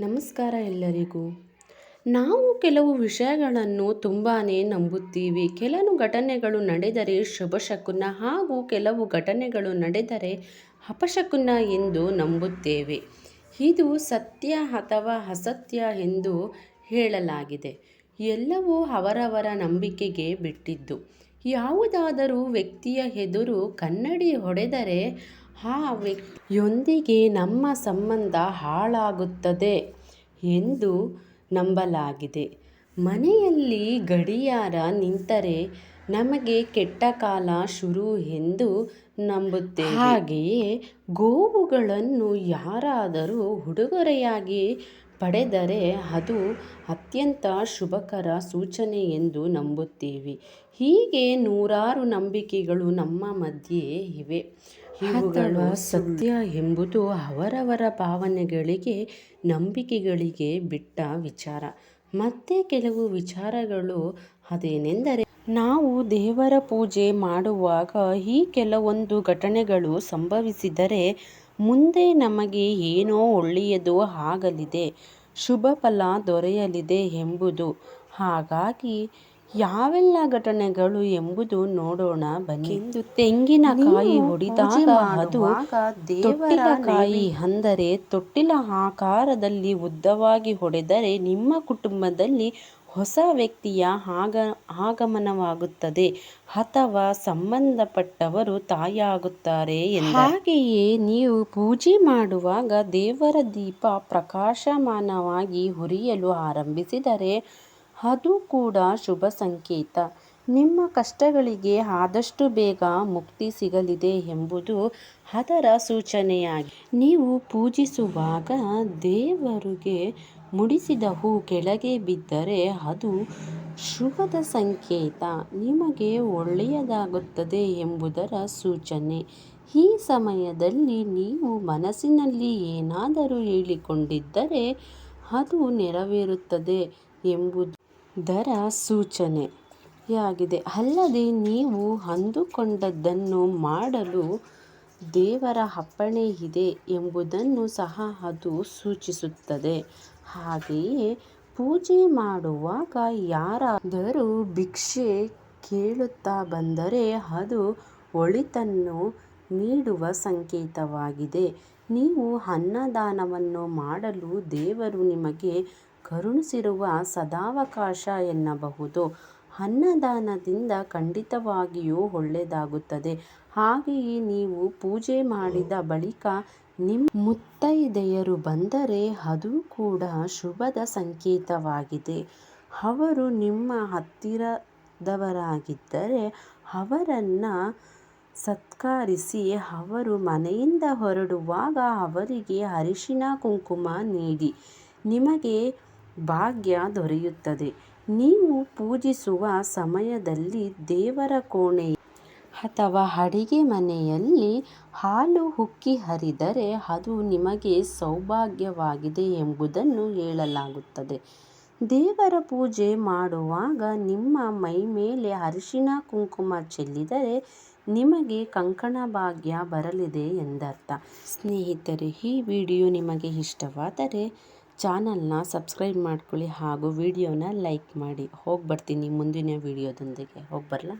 ನಮಸ್ಕಾರ ಎಲ್ಲರಿಗೂ. ನಾವು ಕೆಲವು ವಿಷಯಗಳನ್ನು ತುಂಬಾ ನಂಬುತ್ತೀವಿ. ಕೆಲವು ಘಟನೆಗಳು ನಡೆದರೆ ಶುಭಶಕುನ ಹಾಗೂ ಕೆಲವು ಘಟನೆಗಳು ನಡೆದರೆ ಅಪಶಕುನ ಎಂದು ನಂಬುತ್ತೇವೆ. ಇದು ಸತ್ಯ ಅಥವಾ ಅಸತ್ಯ ಎಂದು ಹೇಳಲಾಗಿದೆ. ಎಲ್ಲವೂ ಅವರವರ ನಂಬಿಕೆಗೆ ಬಿಟ್ಟಿದ್ದು. ಯಾವುದಾದರೂ ವ್ಯಕ್ತಿಯ ಎದುರು ಕನ್ನಡಿ ಹೊಡೆದರೆ ಆ ವ್ಯಕ್ತಿಯೊಂದಿಗೆ ನಮ್ಮ ಸಂಬಂಧ ಹಾಳಾಗುತ್ತದೆ ಎಂದು ನಂಬಲಾಗಿದೆ. ಮನೆಯಲ್ಲಿ ಗಡಿಯಾರ ನಿಂತರೆ ನಮಗೆ ಕೆಟ್ಟ ಕಾಲ ಶುರು ಎಂದು ನಂಬುತ್ತೇವೆ. ಹಾಗೆಯೇ ಗೋವುಗಳನ್ನು ಯಾರಾದರೂ ಉಡುಗೊರೆಯಾಗಿ ಪಡೆದರೆ ಅದು ಅತ್ಯಂತ ಶುಭಕರ ಸೂಚನೆ ಎಂದು ನಂಬುತ್ತೇವೆ. ಹೀಗೆ ನೂರಾರು ನಂಬಿಕೆಗಳು ನಮ್ಮ ಮಧ್ಯೆ ಇವೆ. ಇವುಗಳು ಸತ್ಯ ಎಂಬುದು ಅವರವರ ಭಾವನೆಗಳಿಗೆ ನಂಬಿಕೆಗಳಿಗೆ ಬಿಟ್ಟ ವಿಚಾರ. ಮತ್ತೆ ಕೆಲವು ವಿಚಾರಗಳು ಅದೇನೆಂದರೆ ನಾವು ದೇವರ ಪೂಜೆ ಮಾಡುವಾಗ ಈ ಕೆಲವೊಂದು ಘಟನೆಗಳು ಸಂಭವಿಸಿದರೆ ಮುಂದೆ ನಮಗೆ ಏನೋ ಒಳ್ಳೆಯದು ಆಗಲಿದೆ ಶುಭ ಫಲ ದೊರೆಯಲಿದೆ ಎಂಬುದು. ಹಾಗಾಗಿ ಯಾವೆಲ್ಲ ಘಟನೆಗಳು ಎಂಬುದು ನೋಡೋಣ ಬನ್ನಿ. ತೆಂಗಿನಕಾಯಿ ಹೊಡೆದಾಗ ಅದು ತೊಟ್ಟಿಲಕಾಯಿ ಅಂದರೆ ತೊಟ್ಟಿಲ ಆಕಾರದಲ್ಲಿ ಉದ್ದವಾಗಿ ಹೊಡೆದರೆ ನಿಮ್ಮ ಕುಟುಂಬದಲ್ಲಿ ಹೊಸ ವ್ಯಕ್ತಿಯ ಆಗ ಆಗಮನವಾಗುತ್ತದೆ ಅಥವಾ ಸಂಬಂಧಪಟ್ಟವರು ತಾಯಿಯಾಗುತ್ತಾರೆ ಹಾಗೆಯೇ ನೀವು ಪೂಜೆ ಮಾಡುವಾಗ ದೇವರ ದೀಪ ಪ್ರಕಾಶಮಾನವಾಗಿ ಹುರಿಯಲು ಆರಂಭಿಸಿದರೆ ಅದು ಕೂಡ ಶುಭ ಸಂಕೇತ. ನಿಮ್ಮ ಕಷ್ಟಗಳಿಗೆ ಆದಷ್ಟು ಬೇಗ ಮುಕ್ತಿ ಸಿಗಲಿದೆ ಎಂಬುದು ಅದರ ಸೂಚನೆಯಾಗಿ. ನೀವು ಪೂಜಿಸುವಾಗ ದೇವರಿಗೆ ಮುಡಿಸಿದ ಹೂ ಕೆಳಗೆ ಬಿದ್ದರೆ ಅದು ಶುಭದ ಸಂಕೇತ. ನಿಮಗೆ ಒಳ್ಳೆಯದಾಗುತ್ತದೆ ಎಂಬುದರ ಸೂಚನೆ. ಈ ಸಮಯದಲ್ಲಿ ನೀವು ಮನಸ್ಸಿನಲ್ಲಿ ಏನಾದರೂ ಹೇಳಿಕೊಂಡಿದ್ದರೆ ಅದು ನೆರವೇರುತ್ತದೆ ಎಂಬುದರ ಸೂಚನೆ ಆಗಿದೆ ಅಲ್ಲದೆ ನೀವು ಅಂದುಕೊಂಡದ್ದನ್ನು ಮಾಡಲು ದೇವರ ಅಪ್ಪಣೆ ಇದೆ ಎಂಬುದನ್ನು ಸಹ ಅದು ಸೂಚಿಸುತ್ತದೆ. ಹಾಗೆಯೇ ಪೂಜೆ ಮಾಡುವಾಗ ಯಾರಾದರೂ ಭಿಕ್ಷೆ ಕೇಳುತ್ತಾ ಬಂದರೆ ಅದು ಒಳಿತನ್ನು ನೀಡುವ ಸಂಕೇತವಾಗಿದೆ. ನೀವು ಅನ್ನದಾನವನ್ನು ಮಾಡಲು ದೇವರು ನಿಮಗೆ ಕರುಣಿಸಿರುವ ಸದಾವಕಾಶ ಎನ್ನಬಹುದು. ಅನ್ನದಾನದಿಂದ ಖಂಡಿತವಾಗಿಯೂ ಒಳ್ಳೆಯದಾಗುತ್ತದೆ. ಹಾಗೆಯೇ ನೀವು ಪೂಜೆ ಮಾಡಿದ ಬಳಿಕ ನಿಮ್ಮ ಮುತ್ತೈದೆಯರು ಬಂದರೆ ಅದು ಕೂಡ ಶುಭದ ಸಂಕೇತವಾಗಿದೆ. ಅವರು ನಿಮ್ಮ ಹತ್ತಿರದವರಾಗಿದ್ದರೆ ಅವರನ್ನು ಸತ್ಕರಿಸಿ ಅವರು ಮನೆಯಿಂದ ಹೊರಡುವಾಗ ಅವರಿಗೆ ಅರಿಶಿನ ಕುಂಕುಮ ನೀಡಿ. ನಿಮಗೆ ಭಾಗ್ಯ ದೊರೆಯುತ್ತದೆ. ನೀವು ಪೂಜಿಸುವ ಸಮಯದಲ್ಲಿ ದೇವರ ಕೋಣೆ ಅಥವಾ ಅಡಿಗೆ ಮನೆಯಲ್ಲಿ ಹಾಲು ಉಕ್ಕಿ ಹರಿದರೆ ಅದು ನಿಮಗೆ ಸೌಭಾಗ್ಯವಾಗಿದೆ ಎಂಬುದನ್ನು ಹೇಳಲಾಗುತ್ತದೆ. ದೇವರ ಪೂಜೆ ಮಾಡುವಾಗ ನಿಮ್ಮ ಮೈಮೇಲೆ ಅರಿಶಿನ ಕುಂಕುಮ ಚೆಲ್ಲಿದರೆ ನಿಮಗೆ ಕಂಕಣ ಭಾಗ್ಯ ಬರಲಿದೆ ಎಂದರ್ಥ. ಸ್ನೇಹಿತರೆ, ಈ ವಿಡಿಯೋ ನಿಮಗೆ ಇಷ್ಟವಾದರೆ ಚಾನಲ್ನ ಸಬ್ಸ್ಕ್ರೈಬ್ ಮಾಡ್ಕೊಳ್ಳಿ ಹಾಗೂ ವಿಡಿಯೋನ ಲೈಕ್ ಮಾಡಿ. ಹೋಗಿ ಬರ್ತೀನಿ ಮುಂದಿನ ವಿಡಿಯೋದೊಂದಿಗೆ. ಹೋಗಿ ಬರಲಾ